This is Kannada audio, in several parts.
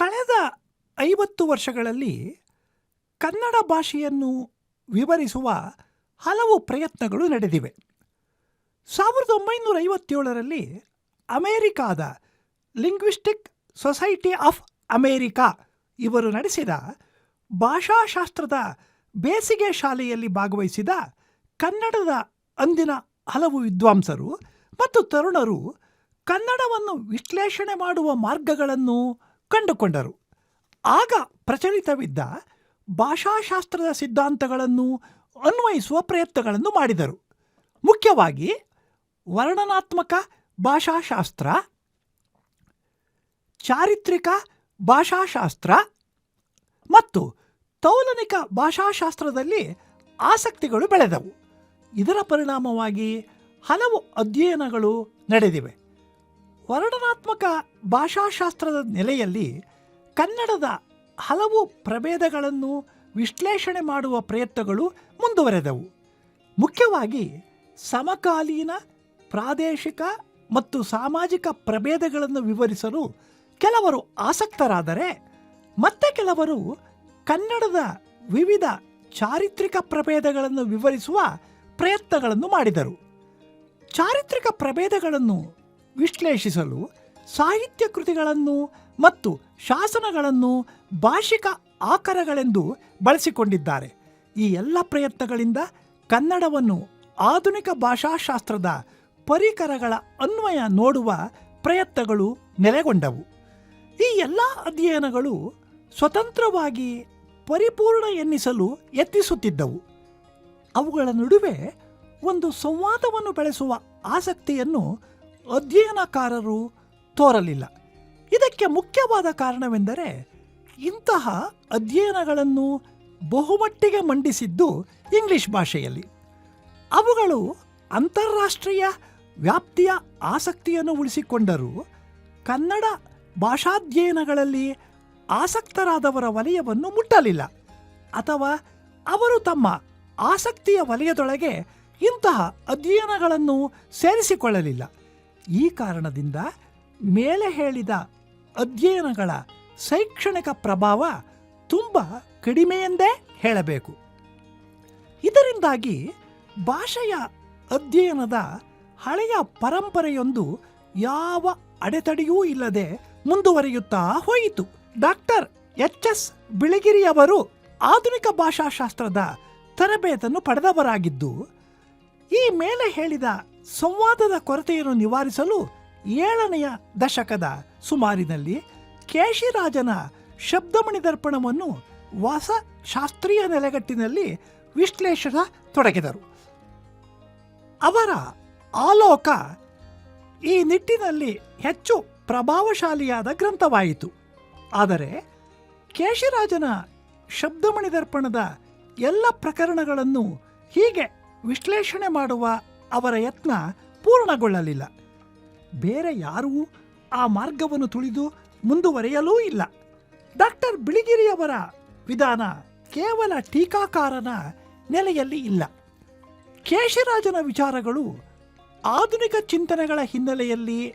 ಕಳೆದ ಐವತ್ತು ವರ್ಷಗಳಲ್ಲಿ ಕನ್ನಡ ಭಾಷೆಯನ್ನು ವಿವರಿಸುವ ಹಲವು ಪ್ರಯತ್ನಗಳು ನಡೆದಿವೆ. ಸಾವಿರದ ಒಂಬೈನೂರ ಐವತ್ತೇಳರಲ್ಲಿ ಅಮೇರಿಕಾದ ಲಿಂಗ್ವಿಸ್ಟಿಕ್ ಸೊಸೈಟಿ ಆಫ್ ಅಮೇರಿಕಾ ಇವರು ನಡೆಸಿದ ಭಾಷಾಶಾಸ್ತ್ರದ ಬೇಸಿಗೆ ಶಾಲೆಯಲ್ಲಿ ಭಾಗವಹಿಸಿದ ಕನ್ನಡದ ಅಂದಿನ ಹಲವು ವಿದ್ವಾಂಸರು ಮತ್ತು ತರುಣರು ಕನ್ನಡವನ್ನು ವಿಶ್ಲೇಷಣೆ ಮಾಡುವ ಮಾರ್ಗಗಳನ್ನು ಕಂಡುಕೊಂಡರು. ಆಗ ಪ್ರಚಲಿತವಿದ್ದ ಭಾಷಾಶಾಸ್ತ್ರದ ಸಿದ್ಧಾಂತಗಳನ್ನು ಅನ್ವಯಿಸುವ ಪ್ರಯತ್ನಗಳನ್ನು ಮಾಡಿದರು. ಮುಖ್ಯವಾಗಿ ವರ್ಣನಾತ್ಮಕ ಭಾಷಾಶಾಸ್ತ್ರ, ಚಾರಿತ್ರಿಕ ಭಾಷಾಶಾಸ್ತ್ರ ಮತ್ತು ತೌಲನಿಕ ಭಾಷಾಶಾಸ್ತ್ರದಲ್ಲಿ ಆಸಕ್ತಿಗಳು ಬೆಳೆದವು. ಇದರ ಪರಿಣಾಮವಾಗಿ ಹಲವು ಅಧ್ಯಯನಗಳು ನಡೆದಿವೆ. ವರ್ಣನಾತ್ಮಕ ಭಾಷಾಶಾಸ್ತ್ರದ ನೆಲೆಯಲ್ಲಿ ಕನ್ನಡದ ಹಲವು ಪ್ರಭೇದಗಳನ್ನು ವಿಶ್ಲೇಷಣೆ ಮಾಡುವ ಪ್ರಯತ್ನಗಳು ಮುಂದುವರೆದವು. ಮುಖ್ಯವಾಗಿ ಸಮಕಾಲೀನ, ಪ್ರಾದೇಶಿಕ ಮತ್ತು ಸಾಮಾಜಿಕ ಪ್ರಭೇದಗಳನ್ನು ವಿವರಿಸಲು ಕೆಲವರು ಆಸಕ್ತರಾದರೆ ಮತ್ತೆ ಕೆಲವರು ಕನ್ನಡದ ವಿವಿಧ ಚಾರಿತ್ರಿಕ ಪ್ರಭೇದಗಳನ್ನು ವಿವರಿಸುವ ಪ್ರಯತ್ನಗಳನ್ನು ಮಾಡಿದರು. ಚಾರಿತ್ರಿಕ ಪ್ರಭೇದಗಳನ್ನು ವಿಶ್ಲೇಷಿಸಲು ಸಾಹಿತ್ಯ ಕೃತಿಗಳನ್ನು ಮತ್ತು ಶಾಸನಗಳನ್ನು ಭಾಷಿಕ ಆಕರಗಳೆಂದು ಬಳಸಿಕೊಂಡಿದ್ದಾರೆ. ಈ ಎಲ್ಲ ಪ್ರಯತ್ನಗಳಿಂದ ಕನ್ನಡವನ್ನು ಆಧುನಿಕ ಭಾಷಾಶಾಸ್ತ್ರದ ಪರಿಕರಗಳ ಅನ್ವಯ ನೋಡುವ ಪ್ರಯತ್ನಗಳು ನೆಲೆಗೊಂಡವು. ಈ ಎಲ್ಲ ಅಧ್ಯಯನಗಳು ಸ್ವತಂತ್ರವಾಗಿ ಪರಿಪೂರ್ಣ ಎನ್ನಿಸಲು ಯತ್ನಿಸುತ್ತಿದ್ದವು. ಅವುಗಳ ನಡುವೆ ಒಂದು ಸಂವಾದವನ್ನು ಬೆಳೆಸುವ ಆಸಕ್ತಿಯನ್ನು ಅಧ್ಯಯನಕಾರರು ತೋರಲಿಲ್ಲ. ಇದಕ್ಕೆ ಮುಖ್ಯವಾದ ಕಾರಣವೆಂದರೆ ಇಂತಹ ಅಧ್ಯಯನಗಳನ್ನು ಬಹುಮಟ್ಟಿಗೆ ಮಂಡಿಸಿದ್ದು ಇಂಗ್ಲಿಷ್ ಭಾಷೆಯಲ್ಲಿ. ಅವುಗಳು ಅಂತಾರಾಷ್ಟ್ರೀಯ ವ್ಯಾಪ್ತಿಯ ಆಸಕ್ತಿಯನ್ನು ಉಳಿಸಿಕೊಂಡರೂ ಕನ್ನಡ ಭಾಷಾಧ್ಯಯನಗಳಲ್ಲಿ ಆಸಕ್ತರಾದವರ ವಲಯವನ್ನು ಮುಟ್ಟಲಿಲ್ಲ. ಅಥವಾ ಅವರು ತಮ್ಮ ಆಸಕ್ತಿಯ ವಲಯದೊಳಗೆ ಇಂತಹ ಅಧ್ಯಯನಗಳನ್ನು ಸೇರಿಸಿಕೊಳ್ಳಲಿಲ್ಲ. ಈ ಕಾರಣದಿಂದ ಮೇಲೆ ಹೇಳಿದ ಅಧ್ಯಯನಗಳ ಶೈಕ್ಷಣಿಕ ಪ್ರಭಾವ ತುಂಬ ಕಡಿಮೆಯೆಂದೇ ಹೇಳಬೇಕು. ಇದರಿಂದಾಗಿ ಭಾಷೆಯ ಅಧ್ಯಯನದ ಹಳೆಯ ಪರಂಪರೆಯೊಂದು ಯಾವ ಅಡೆತಡೆಯೂ ಇಲ್ಲದೆ ಮುಂದುವರಿಯುತ್ತಾ ಹೋಯಿತು. ಡಾಕ್ಟರ್ ಎಚ್ ಎಸ್ ಬಿಳಿಗಿರಿಯವರು ಆಧುನಿಕ ಭಾಷಾಶಾಸ್ತ್ರದ ತರಬೇತನ್ನು ಪಡೆದವರಾಗಿದ್ದು ಈ ಮೇಲೆ ಹೇಳಿದ ಸಂವಾದದ ಕೊರತೆಯನ್ನು ನಿವಾರಿಸಲು ಏಳನೆಯ ದಶಕದ ಸುಮಾರಿನಲ್ಲಿ ಕೇಶಿರಾಜನ ಶಬ್ದಮಣಿ ದರ್ಪಣವನ್ನು ಹೊಸ ಶಾಸ್ತ್ರೀಯ ನೆಲೆಗಟ್ಟಿನಲ್ಲಿ ವಿಶ್ಲೇಷಿಸತೊಡಗಿದರು ಅವರ ಆಲೋಕ ಈ ನಿಟ್ಟಿನಲ್ಲಿ ಹೆಚ್ಚು ಪ್ರಭಾವಶಾಲಿಯಾದ ಗ್ರಂಥವಾಯಿತು. ಆದರೆ ಕೇಶಿರಾಜನ ಶಬ್ದಮಣಿ ದರ್ಪಣದ ಎಲ್ಲ ಪ್ರಕರಣಗಳನ್ನು ಹೀಗೆ ವಿಶ್ಲೇಷಣೆ ಮಾಡುವ ಅವರ ಯತ್ನ ಪೂರ್ಣಗೊಳ್ಳಲಿಲ್ಲ. ಬೇರೆ ಯಾರೂ ಆ ಮಾರ್ಗವನ್ನು ತುಳಿದು ಮುಂದುವರೆಯಲೂ ಇಲ್ಲ. ಡಾಕ್ಟರ್ ಬಿಳಿಗಿರಿಯವರ ವಿಧಾನ ಕೇವಲ ಟೀಕಾಕಾರನ ನೆಲೆಯಲ್ಲಿ ಇಲ್ಲ. ಕೇಶರಾಜನ ವಿಚಾರಗಳು ಆಧುನಿಕ ಚಿಂತನೆಗಳ ಹಿನ್ನೆಲೆಯಲ್ಲಿ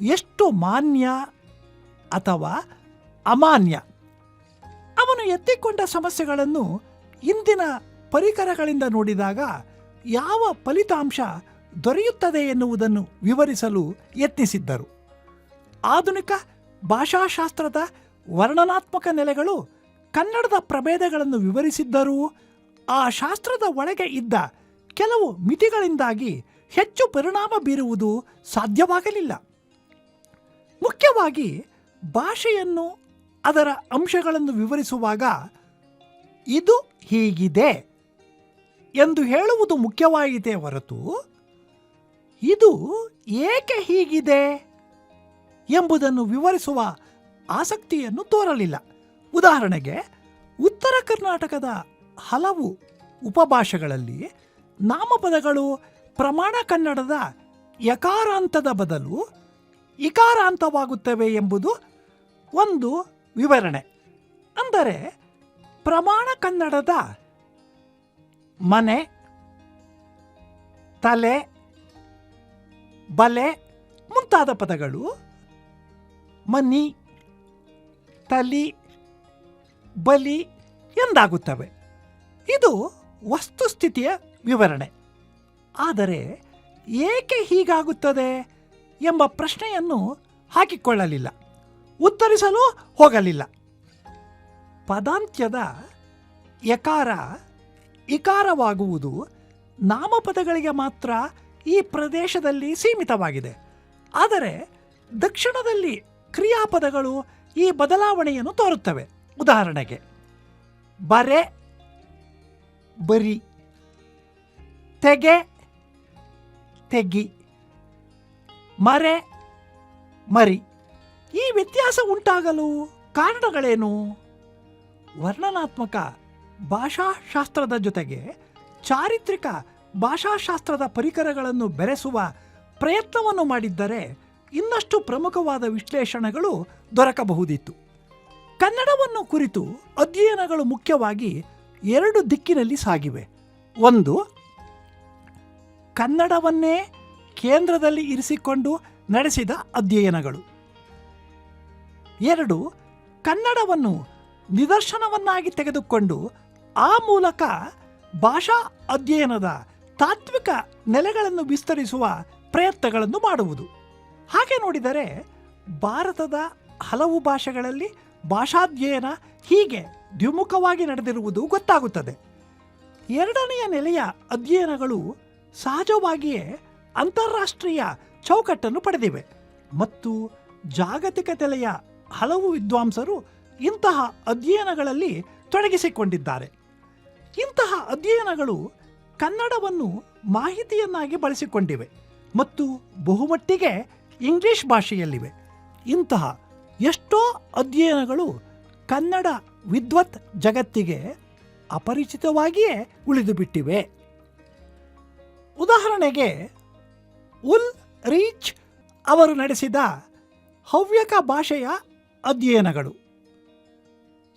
ಎಷ್ಟು ಮಾನ್ಯ ಅಥವಾ ಅಮಾನ್ಯ? ಅವನು ಎತ್ತಿಕೊಂಡ ಸಮಸ್ಯೆಗಳನ್ನು ಇಂದಿನ ಪರಿಕರಗಳಿಂದ ನೋಡಿದಾಗ ಯಾವ ಫಲಿತಾಂಶ ದೊರೆಯುತ್ತದೆ ಎನ್ನುವುದನ್ನು ವಿವರಿಸಲು ಯತ್ನಿಸಿದ್ದರು. ಆಧುನಿಕ ಭಾಷಾಶಾಸ್ತ್ರದ ವರ್ಣನಾತ್ಮಕ ನೆಲೆಗಳು ಕನ್ನಡದ ಪ್ರಭೇದಗಳನ್ನು ವಿವರಿಸಿದ್ದರೂ ಆ ಶಾಸ್ತ್ರದ ಒಳಗೆ ಇದ್ದ ಕೆಲವು ಮಿತಿಗಳಿಂದಾಗಿ ಹೆಚ್ಚು ಪರಿಣಾಮ ಬೀರುವುದು ಸಾಧ್ಯವಾಗಲಿಲ್ಲ. ಮುಖ್ಯವಾಗಿ ಭಾಷೆಯನ್ನು ಅದರ ಅಂಶಗಳನ್ನು ವಿವರಿಸುವಾಗ ಇದು ಹೀಗಿದೆ. ಎಂದು ಹೇಳುವುದು ಮುಖ್ಯವಾಗಿದೆ ಹೊರತು ಇದು ಏಕೆ ಹೀಗಿದೆ ಎಂಬುದನ್ನು ವಿವರಿಸುವ ಆಸಕ್ತಿಯನ್ನು ತೋರಲಿಲ್ಲ. ಉದಾಹರಣೆಗೆ, ಉತ್ತರ ಕರ್ನಾಟಕದ ಹಲವು ಉಪಭಾಷೆಗಳಲ್ಲಿ ನಾಮಪದಗಳು ಪ್ರಮಾಣ ಕನ್ನಡದ ಯಕಾರಾಂತದ ಬದಲು ಇಕಾರಾಂತವಾಗುತ್ತವೆ ಎಂಬುದು ಒಂದು ವಿವರಣೆ. ಅಂದರೆ, ಪ್ರಮಾಣ ಕನ್ನಡದ ಮನೆ, ತಲೆ, ಬಲೆ ಮುಂತಾದ ಪದಗಳು. ಮನಿ, ತಲಿ, ಬಲಿ ಎಂದಾಗುತ್ತವೆ. ಇದು ವಸ್ತುಸ್ಥಿತಿಯ ವಿವರಣೆ. ಆದರೆ ಏಕೆ ಹೀಗಾಗುತ್ತದೆ ಎಂಬ ಪ್ರಶ್ನೆಯನ್ನು ಹಾಕಿಕೊಳ್ಳಲಿಲ್ಲ. ಉತ್ತರಿಸಲು ಹೋಗಲಿಲ್ಲ. ಪದಾಂತ್ಯದ ಯಕಾರ ಇಕಾರವಾಗುವುದು ನಾಮಪದಗಳಿಗೆ ಮಾತ್ರ ಈ ಪ್ರದೇಶದಲ್ಲಿ ಸೀಮಿತವಾಗಿದೆ. ಆದರೆ ದಕ್ಷಿಣದಲ್ಲಿ ಕ್ರಿಯಾಪದಗಳು ಈ ಬದಲಾವಣೆಯನ್ನು ತೋರುತ್ತವೆ. ಉದಾಹರಣೆಗೆ, ಬರೆ, ಬರಿ, ತೆಗೆ, ತೆಗಿ, ಮರೆ, ಮರಿ. ಈ ವ್ಯತ್ಯಾಸ ಉಂಟಾಗಲು ಕಾರಣಗಳೇನು? ವರ್ಣನಾತ್ಮಕ ಭಾಷಾಶಾಸ್ತ್ರದ ಜೊತೆಗೆ ಚಾರಿತ್ರಿಕ ಭಾಷಾಶಾಸ್ತ್ರದ ಪರಿಕರಗಳನ್ನು ಬೆರೆಸುವ ಪ್ರಯತ್ನವನ್ನು ಮಾಡಿದ್ದರೆ ಇನ್ನಷ್ಟು ಪ್ರಮುಖವಾದ ವಿಶ್ಲೇಷಣೆಗಳು ದೊರಕಬಹುದಿತ್ತು. ಕನ್ನಡವನ್ನು ಕುರಿತು ಅಧ್ಯಯನಗಳು ಮುಖ್ಯವಾಗಿ ಎರಡು ದಿಕ್ಕಿನಲ್ಲಿ ಸಾಗಿವೆ. ಒಂದು, ಕನ್ನಡವನ್ನೇ ಕೇಂದ್ರದಲ್ಲಿ ಇರಿಸಿಕೊಂಡು ನಡೆಸಿದ ಅಧ್ಯಯನಗಳು. ಎರಡು, ಕನ್ನಡವನ್ನು ನಿದರ್ಶನವನ್ನಾಗಿ ತೆಗೆದುಕೊಂಡು ಆ ಮೂಲಕ ಭಾಷಾ ಅಧ್ಯಯನದ ತಾತ್ವಿಕ ನೆಲೆಗಳನ್ನು ವಿಸ್ತರಿಸುವ ಪ್ರಯತ್ನಗಳನ್ನು ಮಾಡುವುದು. ಹಾಗೆ ನೋಡಿದರೆ ಭಾರತದ ಹಲವು ಭಾಷೆಗಳಲ್ಲಿ ಭಾಷಾಧ್ಯಯನ ಹೀಗೆ ದ್ವಿಮುಖವಾಗಿ ನಡೆದಿರುವುದು ಗೊತ್ತಾಗುತ್ತದೆ. ಎರಡನೆಯ ನೆಲೆಯ ಅಧ್ಯಯನಗಳು ಸಹಜವಾಗಿಯೇ ಅಂತಾರಾಷ್ಟ್ರೀಯ ಚೌಕಟ್ಟನ್ನು ಪಡೆದಿವೆ ಮತ್ತು ಜಾಗತಿಕ ನೆಲೆಯ ಹಲವು ವಿದ್ವಾಂಸರು ಇಂತಹ ಅಧ್ಯಯನಗಳಲ್ಲಿ ತೊಡಗಿಸಿಕೊಂಡಿದ್ದಾರೆ. ಇಂತಹ ಅಧ್ಯಯನಗಳು ಕನ್ನಡವನ್ನು ಮಾಹಿತಿಯನ್ನಾಗಿ ಬಳಸಿಕೊಂಡಿವೆ ಮತ್ತು ಬಹುಮಟ್ಟಿಗೆ ಇಂಗ್ಲಿಷ್ ಭಾಷೆಯಲ್ಲಿವೆ. ಇಂತಹ ಎಷ್ಟೋ ಅಧ್ಯಯನಗಳು ಕನ್ನಡ ವಿದ್ವತ್ ಜಗತ್ತಿಗೆ ಅಪರಿಚಿತವಾಗಿಯೇ ಉಳಿದುಬಿಟ್ಟಿವೆ. ಉದಾಹರಣೆಗೆ ಉಲ್ ರೀಚ್ ಅವರು ನಡೆಸಿದ ಹವ್ಯಕ ಭಾಷೆಯ ಅಧ್ಯಯನಗಳು.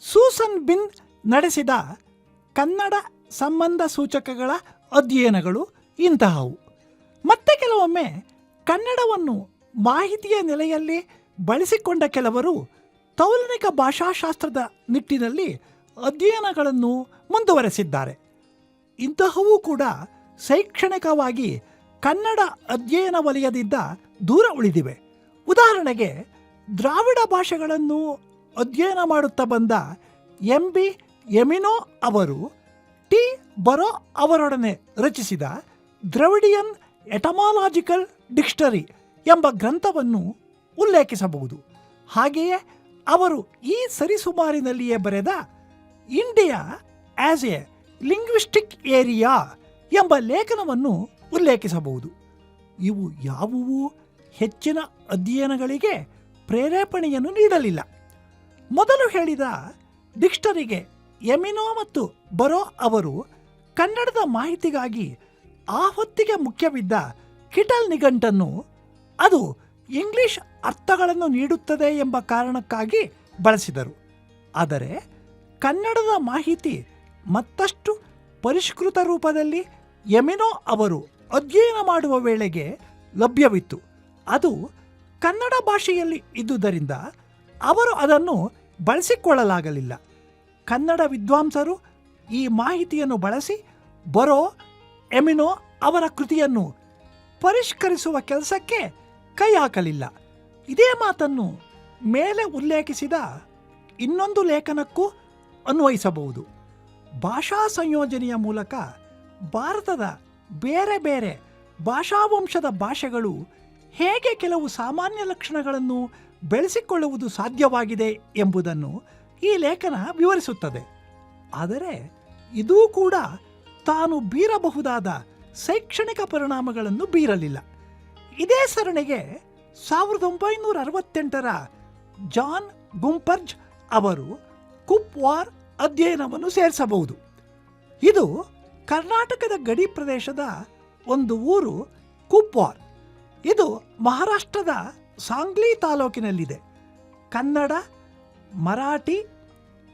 ಸೂಸನ್ ಬಿನ್ ನಡೆಸಿದ ಕನ್ನಡ ಸಂಬಂಧ ಸೂಚಕಗಳ ಅಧ್ಯಯನಗಳು ಇಂತಹವು. ಮತ್ತೆ ಕೆಲವೊಮ್ಮೆ ಕನ್ನಡವನ್ನು ಮಾಹಿತಿಯ ನೆಲೆಯಲ್ಲಿ ಬಳಸಿಕೊಂಡ ಕೆಲವರು ತೌಲನಿಕ ಭಾಷಾಶಾಸ್ತ್ರದ ನಿಟ್ಟಿನಲ್ಲಿ ಅಧ್ಯಯನಗಳನ್ನು ಮುಂದುವರೆಸಿದ್ದಾರೆ. ಇಂತಹವೂ ಕೂಡ ಶೈಕ್ಷಣಿಕವಾಗಿ ಕನ್ನಡ ಅಧ್ಯಯನ ವಲಯದಿಂದ ದೂರ ಉಳಿದಿವೆ. ಉದಾಹರಣೆಗೆ ದ್ರಾವಿಡ ಭಾಷೆಗಳನ್ನು ಅಧ್ಯಯನ ಮಾಡುತ್ತಾ ಬಂದ ಎಂ ಬಿ ಎಮಿನೋ ಅವರು ಟಿ ಬರೋ ಅವರೊಡನೆ ರಚಿಸಿದ ದ್ರವಿಡಿಯನ್ ಎಟಮಾಲಾಜಿಕಲ್ ಡಿಕ್ಷನರಿ ಎಂಬ ಗ್ರಂಥವನ್ನು ಉಲ್ಲೇಖಿಸಬಹುದು. ಹಾಗೆಯೇ ಅವರು ಈ ಸರಿಸುಮಾರಿನಲ್ಲಿಯೇ ಬರೆದ India as a linguistic area ಎಂಬ ಲೇಖನವನ್ನು ಉಲ್ಲೇಖಿಸಬಹುದು. ಇವು ಯಾವುವು ಹೆಚ್ಚಿನ ಅಧ್ಯಯನಗಳಿಗೆ ಪ್ರೇರೇಪಣೆಯನ್ನು ನೀಡಲಿಲ್ಲ. ಮೊದಲು ಹೇಳಿದ ಡಿಕ್ಷನರಿಗೆ ಎಮಿನೋ ಮತ್ತು ಬರೋ ಅವರು ಕನ್ನಡದ ಮಾಹಿತಿಗಾಗಿ ಆ ಹೊತ್ತಿಗೆ ಮುಖ್ಯವಿದ್ದ ಕಿಟಲ್ ನಿಘಂಟನ್ನು ಅದು ಇಂಗ್ಲಿಷ್ ಅರ್ಥಗಳನ್ನು ನೀಡುತ್ತದೆ ಎಂಬ ಕಾರಣಕ್ಕಾಗಿ ಬಳಸಿದರು. ಆದರೆ ಕನ್ನಡದ ಮಾಹಿತಿ ಮತ್ತಷ್ಟು ಪರಿಷ್ಕೃತ ರೂಪದಲ್ಲಿ ಎಮಿನೋ ಅವರು ಅಧ್ಯಯನ ಮಾಡುವ ವೇಳೆಗೆ ಲಭ್ಯವಿತ್ತು. ಅದು ಕನ್ನಡ ಭಾಷೆಯಲ್ಲಿ ಇದ್ದುದರಿಂದ ಅವರು ಅದನ್ನು ಬಳಸಿಕೊಳ್ಳಲಾಗಲಿಲ್ಲ. ಕನ್ನಡ ವಿದ್ವಾಂಸರು ಈ ಮಾಹಿತಿಯನ್ನು ಬಳಸಿ ಬರೋ ಎಮಿನೋ ಅವರ ಕೃತಿಯನ್ನು ಪರಿಷ್ಕರಿಸುವ ಕೆಲಸಕ್ಕೆ ಕೈ ಹಾಕಲಿಲ್ಲ. ಇದೇ ಮಾತನ್ನು ಮೇಲೆ ಉಲ್ಲೇಖಿಸಿದ ಇನ್ನೊಂದು ಲೇಖನಕ್ಕೂ ಅನ್ವಯಿಸಬಹುದು. ಭಾಷಾ ಸಂಯೋಜನೆಯ ಮೂಲಕ ಭಾರತದ ಬೇರೆ ಬೇರೆ ಭಾಷಾವಂಶದ ಭಾಷೆಗಳು ಹೇಗೆ ಕೆಲವು ಸಾಮಾನ್ಯ ಲಕ್ಷಣಗಳನ್ನು ಬೆಳೆಸಿಕೊಳ್ಳುವುದು ಸಾಧ್ಯವಾಗಿದೆ ಎಂಬುದನ್ನು ಈ ಲೇಖನ ವಿವರಿಸುತ್ತದೆ. ಆದರೆ ಇದೂ ಕೂಡ ತಾನು ಬೀರಬಹುದಾದ ಶೈಕ್ಷಣಿಕ ಪರಿಣಾಮಗಳನ್ನು ಬೀರಲಿಲ್ಲ. ಇದೇ ಸರಣಿಗೆ ಸಾವಿರದ ಒಂಬೈನೂರ ಅರವತ್ತೆಂಟರ ಜಾನ್ ಗುಂಪರ್ಜ್ ಅವರು ಕುಪ್ವಾರ್ ಅಧ್ಯಯನವನ್ನು ಸೇರಿಸಬಹುದು. ಇದು ಕರ್ನಾಟಕದ ಗಡಿ ಪ್ರದೇಶದ ಒಂದು ಊರು ಕುಪ್ವಾರ್ ಇದು ಮಹಾರಾಷ್ಟ್ರದ ಸಾಂಗ್ಲಿ ತಾಲೂಕಿನಲ್ಲಿದೆ. ಕನ್ನಡ, ಮರಾಠಿ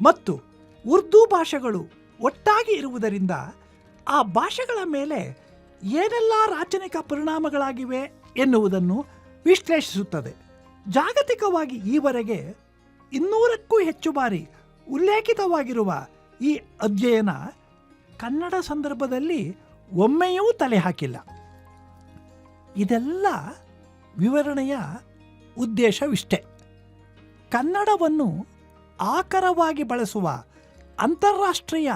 ಮತ್ತು ಉರ್ದು ಭಾಷೆಗಳು ಒಟ್ಟಾಗಿ ಇರುವುದರಿಂದ ಆ ಭಾಷೆಗಳ ಮೇಲೆ ಏನೆಲ್ಲ ರಾಚನಿಕ ಪರಿಣಾಮಗಳಾಗಿವೆ ಎನ್ನುವುದನ್ನು ವಿಶ್ಲೇಷಿಸುತ್ತದೆ. ಜಾಗತಿಕವಾಗಿ ಈವರೆಗೆ ಇನ್ನೂರಕ್ಕೂ ಹೆಚ್ಚು ಬಾರಿ ಉಲ್ಲೇಖಿತವಾಗಿರುವ ಈ ಅಧ್ಯಯನ ಕನ್ನಡ ಸಂದರ್ಭದಲ್ಲಿ ಒಮ್ಮೆಯೂ ತಲೆ ಹಾಕಿಲ್ಲ. ಇದೆಲ್ಲ ವಿವರಣೆಯ ಉದ್ದೇಶವಿಷ್ಟೆ. ಕನ್ನಡವನ್ನು ಆಕರವಾಗಿ ಬಳಸುವ ಅಂತಾರಾಷ್ಟ್ರೀಯ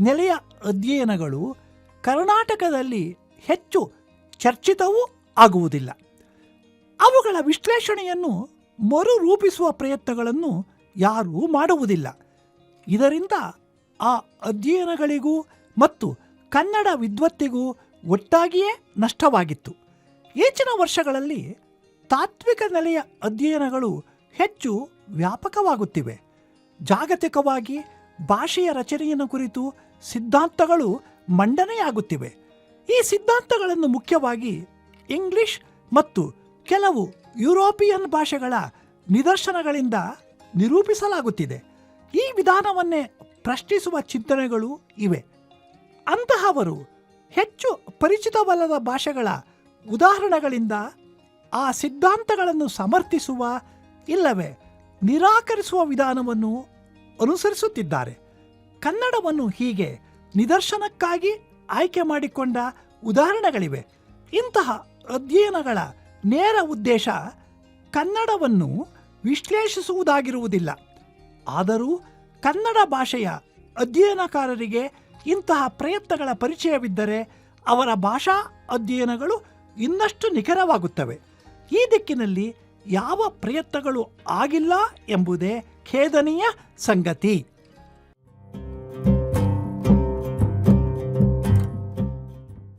ನೆಲೆಯ ಅಧ್ಯಯನಗಳು ಕರ್ನಾಟಕದಲ್ಲಿ ಹೆಚ್ಚು ಚರ್ಚಿತವೂ ಆಗುವುದಿಲ್ಲ. ಅವುಗಳ ವಿಶ್ಲೇಷಣೆಯನ್ನು ಮರುರೂಪಿಸುವ ಪ್ರಯತ್ನಗಳನ್ನು ಯಾರೂ ಮಾಡುವುದಿಲ್ಲ. ಇದರಿಂದ ಆ ಅಧ್ಯಯನಗಳಿಗೂ ಮತ್ತು ಕನ್ನಡ ವಿದ್ವತ್ತಿಗೂ ಒಟ್ಟಾಗಿಯೇ ನಷ್ಟವಾಗಿತ್ತು. ಈಚಿನ ವರ್ಷಗಳಲ್ಲಿ ತಾತ್ವಿಕ ನೆಲೆಯ ಅಧ್ಯಯನಗಳು ಹೆಚ್ಚು ವ್ಯಾಪಕವಾಗುತ್ತಿವೆ. ಜಾಗತಿಕವಾಗಿ ಭಾಷೆಯ ರಚನೆಯನ್ನು ಕುರಿತು ಸಿದ್ಧಾಂತಗಳು ಮಂಡನೆಯಾಗುತ್ತಿವೆ. ಈ ಸಿದ್ಧಾಂತಗಳನ್ನು ಮುಖ್ಯವಾಗಿ ಇಂಗ್ಲಿಷ್ ಮತ್ತು ಕೆಲವು ಯುರೋಪಿಯನ್ ಭಾಷೆಗಳ ನಿದರ್ಶನಗಳಿಂದ ನಿರೂಪಿಸಲಾಗುತ್ತಿದೆ. ಈ ವಿಧಾನವನ್ನೇ ಪ್ರಶ್ನಿಸುವ ಚಿಂತನೆಗಳು ಇವೆ. ಅಂತಹವರು ಹೆಚ್ಚು ಪರಿಚಿತವಲ್ಲದ ಭಾಷೆಗಳ ಉದಾಹರಣೆಗಳಿಂದ ಆ ಸಿದ್ಧಾಂತಗಳನ್ನು ಸಮರ್ಥಿಸುವ ಇಲ್ಲವೇ? ನಿರಾಕರಿಸುವ ವಿಧಾನವನ್ನು ಅನುಸರಿಸುತ್ತಿದ್ದಾರೆ. ಕನ್ನಡವನ್ನು ಹೀಗೆ ನಿದರ್ಶನಕ್ಕಾಗಿ ಆಯ್ಕೆ ಮಾಡಿಕೊಂಡ ಉದಾಹರಣೆಗಳಿವೆ. ಇಂತಹ ಅಧ್ಯಯನಗಳ ನೇರ ಉದ್ದೇಶ ಕನ್ನಡವನ್ನು ವಿಶ್ಲೇಷಿಸುವುದಾಗಿರುವುದಿಲ್ಲ. ಆದರೂ ಕನ್ನಡ ಭಾಷೆಯ ಅಧ್ಯಯನಕಾರರಿಗೆ ಇಂತಹ ಪ್ರಯತ್ನಗಳ ಪರಿಚಯವಿದ್ದರೆ ಅವರ ಭಾಷಾ ಅಧ್ಯಯನಗಳು ಇನ್ನಷ್ಟು ನಿಖರವಾಗುತ್ತವೆ. ಈ ದಿಕ್ಕಿನಲ್ಲಿ ಯಾವ ಪ್ರಯತ್ನಗಳು ಆಗಿಲ್ಲ ಎಂಬುದೇ ಖೇದನೀಯ ಸಂಗತಿ.